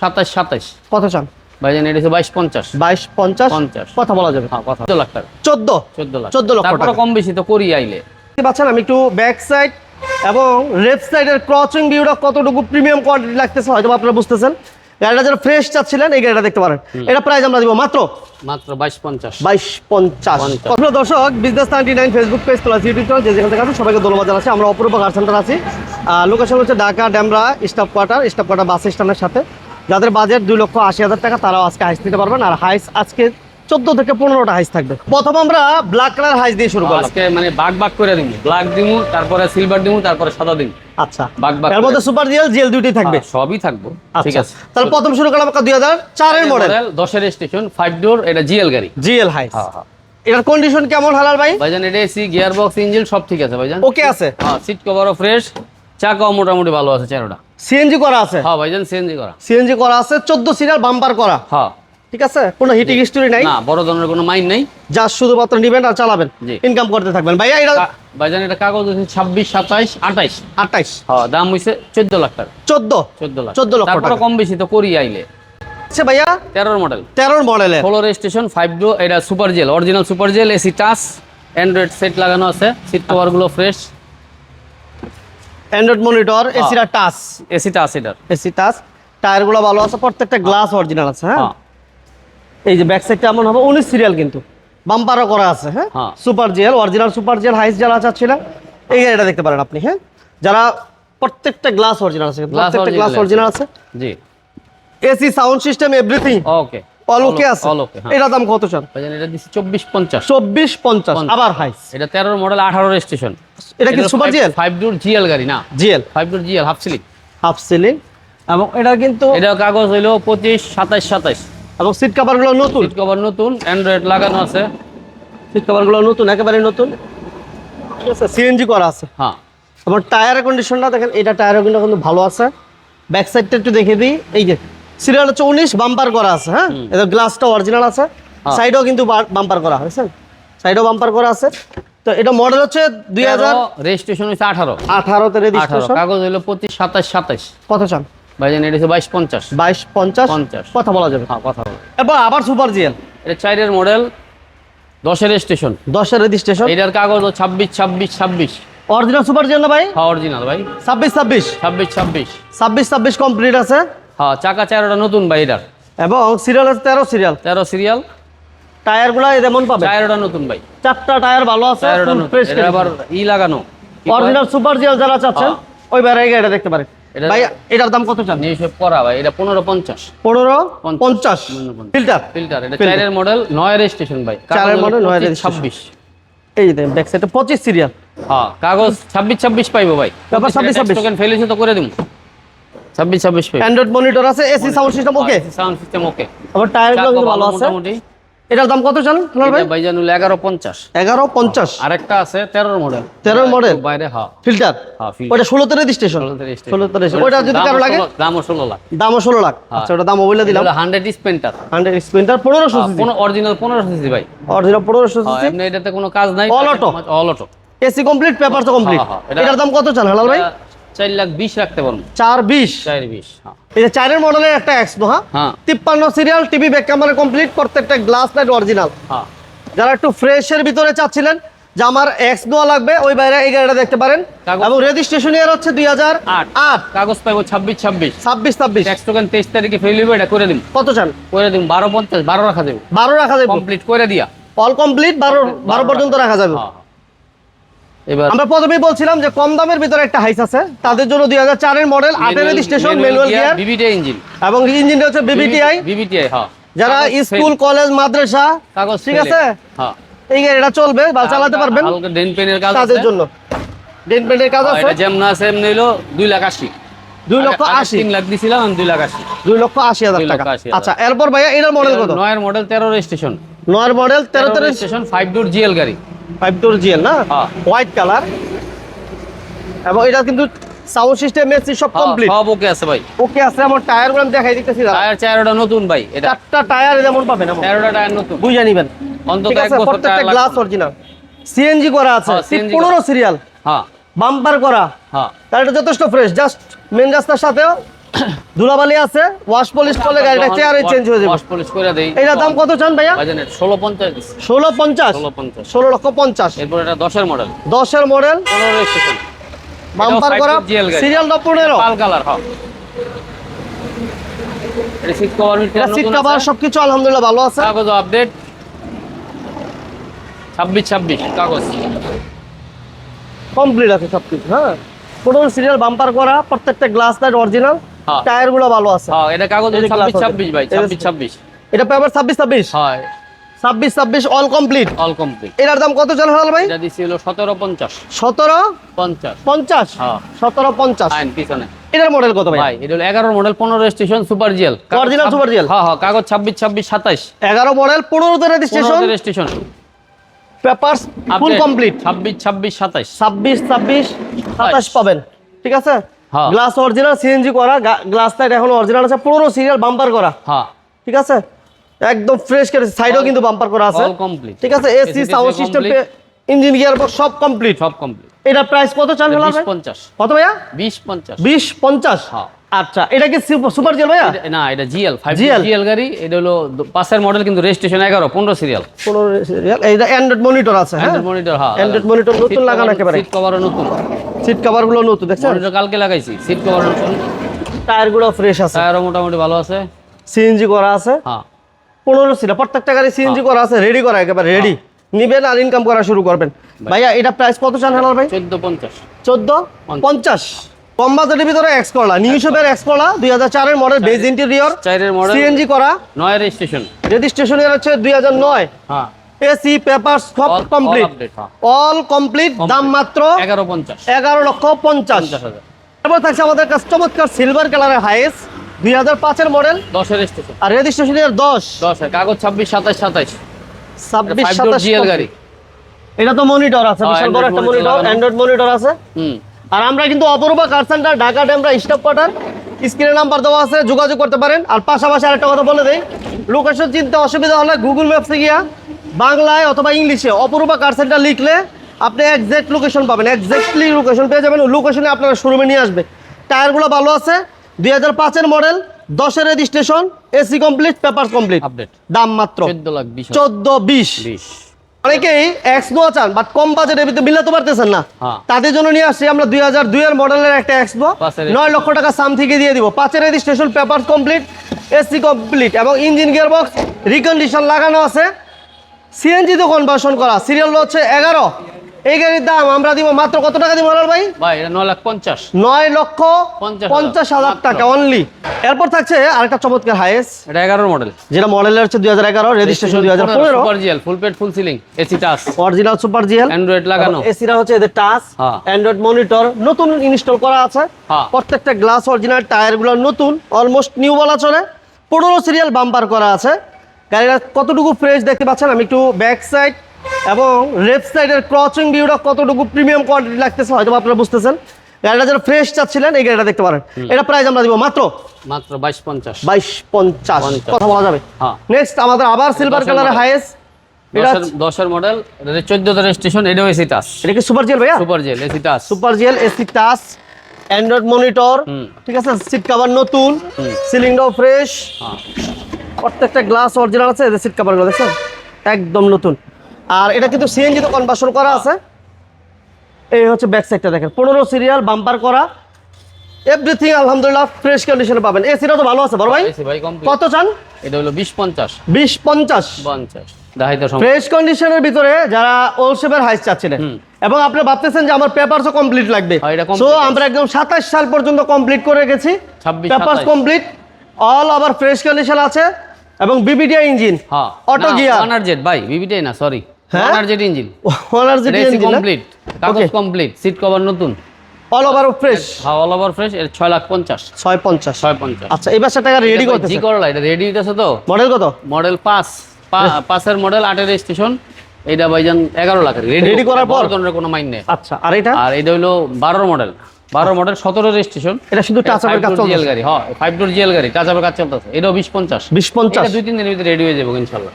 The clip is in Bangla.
সাতাশ সাতাশ। কত চান? ভাইজান এটা হচ্ছে বাইশ পঞ্চাশ। বাইশ পঞ্চাশ? পঞ্চাশ। কথা বলা যাবে। হ্যাঁ কথা। চোদ্দ লাখ টাকা। চোদ্দ? চোদ্দ লাখ। 14 লক্ষ টাকা। কম বেশি তো করি আইলে। পাচ্ছেন আমি একটু ব্যাক সাইড এবং লেফট সাইডের ক্রচিং ভিউটা কতটুকু প্রিমিয়াম কোয়ালিটি লাগতেছে হয়তো আপনারা বুঝতেছেন। গাড়িটা যারা ফ্রেশ চাচ্ছিলেন এই গাড়িটা দেখতে পারেন। এটা প্রাইস আমরা দিব মাত্র? মাত্র বাইশ পঞ্চাশ। বাইশ পঞ্চাশ। প্রিয় দর্শক business ninety nine Facebook page plus YouTube channel যে যেখান থেকে আছেন সবাইকে ধন্যবাদ জানাচ্ছি। আমরা অপূর্ব কার সেন্টার আছি। লোকেশন হচ্ছে Dhaka Demra staff quarter staff quarter bus স্ট্যান্ডের সাথে। যাদের বাজেট দুই লক্ষ আশি হাজার টাকা তারাও আজকে হাইস নিতে পারবেন। আর হাইস আজকে চোদ্দ থেকে পনেরোটা হাইস থাকবে। প্রথম আমরা ব্ল্যাক কালার হাইস দিয়ে শুরু করলাম। আজকে মানে বাগ বাগ করে দিমু। ব্ল্যাক দিমু তারপরে সিলভার দিমু তারপরে সাদা দিমু। আচ্ছা। বাগ বাগ এর মধ্যে সুপার জিএল জিএল দুইটি থাকবে। হ্যাঁ, সবই থাকব। ঠিক আছে। তাহলে প্রথম শুরু করলাম দুই হাজার চারের মডেল দশের স্টেশন ডোর এটা জিএল গাড়ি। জিএল হাইস হ্যাঁ হ্যাঁ। এটার কন্ডিশন কেমন হালাল ভাই? ভাইজান এটা এসি গিয়ার বক্স ইঞ্জিন সব ঠিক আছে ভাইজান। ওকে আছে। হ্যাঁ সিট কভারও ফ্রেশ চাকাও মোটামুটি ভালো আছে চারোটা সিএনজি করা আছে? হ্যাঁ ভাইজান সিএনজি করা। সিএনজি করা আছে চোদ্দ সিরিয়াল বাম্পার করা। হ্যাঁ। ঠিক আছে? কোনো হিটিং হিস্টোরি নাই? না বড় ধরনের কোনো মাইন নাই। যা শুধুমাত্র নিবেন আর চালাবেন। ইনকাম করতে থাকবেন। ভাইয়া এটা ভাইজান এটা কাগজ হচ্ছে ছাব্বিশ সাতাইশ আঠাইশ। আঠাইশ। হ্যাঁ দাম হইছে চোদ্দ লাখ টাকা। চোদ্দ। চোদ্দ লাখ 14 লাখ টাকা। কম বেশি তো করি আইলে। আচ্ছা ভাইয়া তেরোর মডেল তেরোর মডেলের ষোলো স্টেশন ফাইভ ডো এটা super GL original super GL AC touch android set লাগানো আছে সিট কভারগুলো ফ্রেশ অ্যান্ড্রয়েড মনিটর এসিরা টাচ এসি টাচ এটার এসি টাচ টায়ারগুলো ভালো আছে প্রত্যেকটা গ্লাস অরিজিনাল আছে হ্যাঁ? হ্যাঁ এই যে ব্যাক সাইডটা এমন হবে উনিশ সিরিয়াল কিন্তু। বাম্পারও করা আছে হ্যাঁ। Super GL original super GL Hiace যারা চাচ্ছিলেন এই গাড়িটা দেখতে পারেন আপনি হ্যাঁ? যারা প্রত্যেকটা গ্লাস অরিজিনাল আছে প্রত্যেকটা গ্লাস অরিজিনাল আছে। জি। AC sound system everything okay all okay আছে হ্যাঁ। এটা দাম কত চান? ভাইজান এটা দিচ্ছি চব্বিশ পঞ্চাশ। চব্বিশ পঞ্চাশ পঞ্চাশ। আবার হাইস এটা তেরোর মডেল আঠারোর স্টেশন এটা কি super GL five door GL গাড়ি না? GL five door GL half ceiling half ceiling এবং এটা কিন্তু এটা কাগজ হইল পঁচিশ সাতাইশ সাতাইশ। এবং সিট কাভারগুলো নতুন? সিট কভার নতুন অ্যান্ড্রয়েড লাগানো আছে। সিট কাভারগুলো নতুন একেবারে নতুন? সিএনজি করা আছে। হ্যাঁ। এবং টায়ারের কন্ডিশনটা দেখেন এটা টায়ারও কিন্তু কিন্তু ভালো আছে। ব্যাক সাইডটা একটু দেখে দিই। এই যে সিরিয়াল হচ্ছে উনিশ বাম্পার করা আছে হ্যাঁ? এটা গ্লাসটা অরিজিনাল আছে। হ্যাঁ। সাইডেও কিন্তু বাম্পার করা হয়েছে। সাইডেও বাম্পার করা আছে। তো এটা মডেল হচ্ছে দুই হাজার রেজিস্ট্রেশন হচ্ছে আঠারো। আঠারোতে আঠারো। রেজিস্ট্রেশন কাগজ হইল পঁচিশ সাতাইশ সাতাইশ। কত চান? ভাইজান এটা হচ্ছে বাইশ পঞ্চাশ। বাইশ পঞ্চাশ? পঞ্চাশ। কথা বলা যাবে। হ্যাঁ কথা বলো। এরপর আবার সুপার জিএল এটা চাইরের মডেল দশের স্টেশন দশের রেজিস্ট্রেশন এটার কাগজ ছাব্বিশ ছাব্বিশ ছাব্বিশ। অরিজিনাল সুপার জিএল না ভাই? হ্যাঁ অরিজিনাল ভাই। ছাব্বিশ ছাব্বিশ। ছাব্বিশ ছাব্বিশ। ছাব্বিশ ছাব্বিশ কমপ্লিট আছে। হ্যাঁ, চাকা চারোটা নতুন এবং সিরিয়াল আছে তেরো সিরিয়াল তেরো সিরিয়াল যেমন পাবে। টায়ারটা নতুন ভাই। চারটা টায়ার ভালো আছে ই লাগানো। অরিজিনাল সুপার যারা চাচ্ছেন হ্যাঁ। ওই এটা দেখতে ভাই এটার দাম কত চান? ভাই এটা পনেরো পঞ্চাশ। পনেরো পঞ্চাশ। ফিল্টার ফিল্টার এটা চারের মডেল নয় রেজিস্ট্রেশন ভাই। চারের মডেল নয় ছাব্বিশ। এই যে ব্যাক সাইডে পঁচিশ সিরিয়াল হ্যাঁ কাগজ ছাব্বিশ ছাব্বিশ পাইবো ভাই। তারপর ছাব্বিশ ছাব্বিশ। টোকেন ফেলেছে তো করে দিবো 26 26 অ্যান্ড্রয়েড মনিটর আছে AC sound system okay sound system okay আবার টায়ার ভালো আছে। এটার দাম কত জান ভাই? ভাইজানুল 1150 1150 আরেকটা আছে 13 মডেল 13 মডেল বাইরে হ্যাঁ। ফিল্টার হ্যাঁ ওটা 16 16 ওটা যদি কারও লাগে? দাম 16 লাখ। দাম 16 লাখ। আচ্ছা ওটা দাম বলে দিলাম। 100 স্পেন্টার 100 স্পেন্টার 1500 সিসি অরিজিনাল 1500 সিসি ভাই। অরিজিনাল 1500 সিসি এটাতে কোনো কাজ নাই। All auto all auto AC complete paper তো কমপ্লিট এটার দাম কত চাল হালাল ভাই? চার লাখ বিশ রাখতে পারব। চার বিশ? চার বিশ হ্যাঁ। যে চারের মডেলের একটা এক্সপো হ্যাঁ। তিপ্পান্ন serial TV back camera complete প্রত্যেকটা গ্লাস লাইট অরিজিনাল হ্যাঁ। যারা একটু ফ্রেশের ভিতরে চাচ্ছিলেন যে আমার এক্স নোয়া লাগবে ওই বাইরে এই গাড়িটা দেখতে পারেন। এবং রেজিস্ট্রেশন ইয়ার হচ্ছে দুই হাজার আট। কাগজ পাইবো ছাব্বিশ ছাব্বিশ। ছাব্বিশ ছাব্বিশ। ট্যাক্স টোকেন তেইশ তারিখে ফেল এটা করে দিন কত চান? করে দিন বারো পঞ্চাশ বারো রাখা যাবে। বারো রাখা যাবে। কমপ্লিট করে দিয়া। অল কমপ্লিট বারো বারো পর্যন্ত রাখা যাবে। হ্যাঁ। এবার আমরা প্রথমেই বলছিলাম যে কম দামের ভিতরে একটা হাইস আছে। তাদের জন্য মডেল আটের registration manual gear VVTi engine এবং ইঞ্জিনটা হচ্ছে বিবিটিআই বিবিটিআই হ্যাঁ। যারা স্কুল কলেজ মাদ্রাসা কাগজ ঠিক আছে? হ্যাঁ। এই গাড়িটা চলবে বা চালাতে পারবেন। ডেন পেনের কাজ তাদের জন্য। ডেন পেন্টের কাজ হ্যাঁ, আছে। এটা যেমন আছে এমনি হলো দুই লাখ আশি। দুই লক্ষ আগে- আগে আশি। তিন লাখ দিছিলাম আমি দুই লাখ আশি। দুই লক্ষ আশি হাজার টাকা। আচ্ছা এরপর ভাইয়া এটার মডেল কত? নয়ের মডেল তেরো রেজিস্ট্রেশন নয়ের মডেল তেরো তেরো স্টেশন ফাইভ ডোর জিএল গাড়ি। ফাইভ ডোর জিএল না? হ্যাঁ। হোয়াইট কালার এবং এটা কিন্তু সাউন্ড সিস্টেম এসি সব হ্যাঁ, কমপ্লিট সব ওকে আছে ভাই। ওকে আছে আমার টায়ারগুলো দেখাই দিতেছি। টায়ার চারোটা নতুন ভাই এটা। চারটা টায়ার যেমন পাবেন এমন। তেরোটা টায়ার নতুন। বুঝে নিবেন। অন্তত এক বছর টায়ার গ্লাস অরিজিনাল সিএনজি করা আছে হ্যাঁ, CNG পনেরো সিরিয়াল হ্যাঁ। বাম্পার করা। হ্যাঁ। তার এটা যথেষ্ট ফ্রেশ জাস্ট মেন রাস্তার সাথেও ধুলাবালি আছে ওয়াশ পলিশ করলে গাড়িটা চেয়ারে চেঞ্জ হয়ে যাবে। ওয়াশ পলিশ করে দেই। এটার দাম কত চান ভাইয়া? বাজানের ষোলো পঞ্চাশ। ষোলো পঞ্চাশ? ষোলো পঞ্চাশ। ষোলো লক্ষ পঞ্চাশ। এরপর এটা দশের মডেল দশের মডেল পনেরো স্টেশন বাম্পার করা সিরিয়াল পনেরো? পাল কালার হ্যাঁ এটা সিট কভার এটা সিট কাভার সবকিছু আলহামদুলিল্লাহ ভালো আছে। কাগজ আপডেট ছাব্বিশ ছাব্বিশ কাগজ। কমপ্লিট আছে সবকিছু হ্যাঁ। পনেরো সিরিয়াল বাম্পার করা প্রত্যেকটা গ্লাস লাইট অরিজিনাল হ্যাঁ। টায়ারগুলো ভালো আছে। হ্যাঁ এটা কাগজ এই যে ছাব্বিশ glass ছাব্বিশ ভাই আছে। ছাব্বিশ ছাব্বিশ। এটা পেপার ছাব্বিশ ছাব্বিশ? হয়। ছাব্বিশ ছাব্বিশ অল কমপ্লিট অল কমপ্লিট এটার দাম কত চলে হাল ভাই? এটা দিছি হলো সতেরো পঞ্চাশ। সতেরো পঞ্চাশ। পঞ্চাশ? হ্যাঁ। সতেরো পঞ্চাশ। আইন পিছনে। এটার মডেল কত ভাই? ভাই এটা হলো এগারো মডেল পনেরো station super GL Original Super GL? হ্যাঁ হ্যাঁ কাগজ ছাব্বিশ ছাব্বিশ সাতাইশ। এগারো মডেল পনেরোতে রেজিস্ট্রেশন পনেরো স্টেশন পেপারস ফুল কমপ্লিট ছাব্বিশ ছাব্বিশ সাতাইশ। ছাব্বিশ ছাব্বিশ সাতাশ পাবেন। ঠিক আছে? হ্যাঁ। গ্লাস অরিজিনাল সিএনজি করা গ্লাস লাইট এখন অরিজিনাল আছে পুরো সিরিয়াল বাম্পার করা। হ্যাঁ। ঠিক আছে? একদম ফ্রেশ করে সাইডও কিন্তু বাম্পার করা আছে। অল কমপ্লিট ঠিক আছে? AC sound system engine gear সব কমপ্লিট সব কমপ্লিট এটা প্রাইস কত চান হলো বিশ ভাই? পঞ্চাশ। কত ভাইয়া? বিশ পঞ্চাশ। বিশ পঞ্চাশ। হ্যাঁ। আচ্ছা এটা কি সুপার জেল ভাইয়া? না এটা জিএল GL? জিএল। গাড়ি এটা হলো পাঁচের মডেল কিন্তু রেজিস্ট্রেশন এগারো পনেরো সিরিয়াল পনেরো serial, এইটা অ্যান্ড্রয়েড মনিটর আছে হ্যাঁ? অ্যান্ড্রয়েড মনিটর হ্যাঁ। Android monitor নতুন লাগানো একেবারে। সিট কভারও নতুন। সিট কভারগুলো নতুন দেখছেন? মনিটর কালকে লাগাইছি সিট কভার নতুন। টায়ারগুলো ফ্রেশ আছে। টায়ারও মোটামুটি ভালো আছে। সিএনজি করা আছে। হ্যাঁ। পনেরো ছিল প্রত্যেকটা গাড়ি সিএনজি করা আছে রেডি করা একেবারে রেডি নিবেন আর ইনকাম করা শুরু করবেন। ভাইয়া এটা প্রাইস কত চান হেলাল ভাই? চোদ্দ পঞ্চাশ। চোদ্দ পঞ্চাশ। কম বাজেটের ভিতরে এক্স করলা নিউ শেপের এক্স করলা দুই হাজার চারের মডেল বেজ ইন্টেরিয়র চারের মডেল সিএনজি করা। নয় রেজিস্ট্রেশন রেজিস্ট্রেশনের হচ্ছে দুই হাজার নয়। হ্যাঁ। এসি পেপার সব কমপ্লিট হ্যাঁ। অল কমপ্লিট দাম মাত্র এগারো পঞ্চাশ। এগারো লক্ষ পঞ্চাশ। পঞ্চাশ হাজার। তারপর থাকছে আমাদের কাছে চমৎকার সিলভার কালারের হাইস দুই হাজার পাঁচের মডেল দশের স্টেশন আর রেজিস্ট্রেশনের দশ। দশ কাগজ ছাব্বিশ সাতাশ সাতাইশ। ছাব্বিশ ফাইভ ডোর সাতাশ জিএল গাড়ি। এটা তো মনিটর আছে হ্যাঁ, বিশাল বড় একটা মনিটর অ্যান্ড্রয়েড মনিটর আছে। হুম। আর আমরা কিন্তু Aparupa car centre Dhaka Demra stop quarter স্ক্রিনে নাম্বার দেওয়া আছে যোগাযোগ করতে পারেন। আর পাশাপাশি আরেকটা কথা বলে দেই লোকেশন চিনতে অসুবিধা হলে গুগল ম্যাপসে গিয়া বাংলায় অথবা ইংলিশে অপরূপা কার সেন্টার লিখলে আপনি একজ্যাক্ট লোকেশন পাবেন। একজ্যাক্টলি লোকেশন পেয়ে যাবেন। লোকেশনে আপনার শোরুমে নিয়ে আসবে। টায়ারগুলো ভালো আছে। দুই হাজার পাঁচের মডেল দশের registration AC complete paper complete update দাম মাত্র চোদ্দ লাখ বিশ চোদ্দ বিশ। বিশ। অনেকেই এক্স নোয়া চান বাট কম বাজেটের ভিতরে মিলাতে পারতেছেন না। হ্যাঁ। তাদের জন্য নিয়ে আসছি আমরা দুই হাজার দুই এর মডেলের একটা এক্সপো নয় লক্ষ টাকা সাম থেকে দিয়ে দিব। পাঁচের registration paper complete AC complete এবং ইঞ্জিন গিয়ার বক্স রিকন্ডিশন লাগানো আছে। সিএনজি তো কনভার্সন করা। সিরিয়াল হচ্ছে এগারো। এই গাড়ির দাম আমরা দিব মাত্র কত টাকা দিব লাল ভাই? ভাই এটা নয় লাখ পঞ্চাশ। নয় লক্ষ পঞ্চাশ পঞ্চাশ হাজার টাকা অনলি এরপর থাকছে আরেকটা চমৎকার হাইস এটা এগারোর মডেল যেটা মডেলের হচ্ছে দুই হাজার এগারো রেজিস্ট্রেশন দুই হাজার পনেরো। Super GL full paid full ceiling AC touch original super GL android লাগানো। এসিরা হচ্ছে এদের টাচ। অ্যান্ড্রয়েড মনিটর নতুন ইনস্টল করা আছে। হ্যাঁ। প্রত্যেকটা গ্লাস অরিজিনাল টায়ারগুলো নতুন অলমোস্ট নিউ বলা চলে। পনেরো সিরিয়াল বাম্পার করা আছে। গাড়িটা কতটুকু ফ্রেশ দেখতে পাচ্ছেন? আমি একটু ব্যাক সাইড এবং লেফট সাইডের ক্রচিং ভিউটা কতটুকু প্রিমিয়াম কোয়ালিটি লাগতেছে হয়তো আপনারা বুঝতেছেন। গাড়িটা যারা ফ্রেশ চাচ্ছিলেন এই গাড়িটা দেখতে পারেন। এটা প্রাইস আমরা দিব মাত্র? মাত্র বাইশ পঞ্চাশ। বাইশ পঞ্চাশ। কথা বলা যাবে? হ্যাঁ। নেক্সট আমাদের আবার সিলভার কালারের হাইয়েস্ট এটা দশের মডেল চোদ্দ রেজিস্ট্রেশন এটাও এসি টাচ এটা কি সুপার জিএল ভাইয়া? Super GL AC touch super GL AC touch Android monitor ঠিক আছে? সিট কভার নতুন। সিলিংটাও ফ্রেশ হ্যাঁ। প্রত্যেকটা গ্লাস অরিজিনাল আছে সিট কভারগুলো দেখছেন? একদম নতুন। আর এটা কিন্তু সিএনজি তো কনভার্সন করা আছে। এই হচ্ছে ব্যাক সাইডটা দেখেন। পনেরো সিরিয়াল বাম্পার করা। এভরিথিং আলহামদুলিল্লাহ ফ্রেশ কন্ডিশনে পাবেন। এসিটা তো ভালো আছে বড় ভাই? কত চান? এটা হলো বিশ পঞ্চাশ। বিশ পঞ্চাশ। পঞ্চাশ। ফ্রেশ কন্ডিশনের ভিতরে যারা ওল শেপের হাইস চাচ্ছিলেন। এবং আপনি ভাবতেছেন যে আমার পেপারসও কমপ্লিট লাগবে। হ্যাঁ, সো আমরা একদম সাতাশ সাল পর্যন্ত কমপ্লিট করে গেছি। 26, পেপার কমপ্লিট অল আবার ফ্রেশ কন্ডিশন আছে। এবং বিবিডিআই ইঞ্জিন হ্যাঁ। অটো গিয়ার ভাই বিবিটাই না সরি হ্যাঁ? ইঞ্জিন এসি কমপ্লিট কাগজ কমপ্লিট সিট কভার নতুন। অল ওভার ফ্রেশ হ্যাঁ অল ওভার ফ্রেশ এর ছয় লাখ পঞ্চাশ। ছয় পঞ্চাশ। ছয় পঞ্চাশ। আচ্ছা এই বাসা টাকা রেডি করতে জি করলা এটা রেডি তো? মডেল কত? মডেল পাঁচ। পা- পাঁচের মডেল আটের স্টেশন এটা ভাইজান এগারো লাখের। Ready করার পর? কোনো মাইন নেই। আচ্ছা আর এটা? আর এটা হইল বারোর মডেল বারো মডেল সতেরো রেজিস্ট্রেশন এটা শুধু টাচ আপের কাজ চলছে গাড়ি। হ্যাঁ ফাইভ ডোর জিএল গাড়ি টাচ আপের কাজ চলতেছে। এটাও বিশ পঞ্চাশ। বিশ পঞ্চাশ। এটা দুই তিন দিনের ভিতরে রেডি হয়ে যাব ইনশাল্লাহ।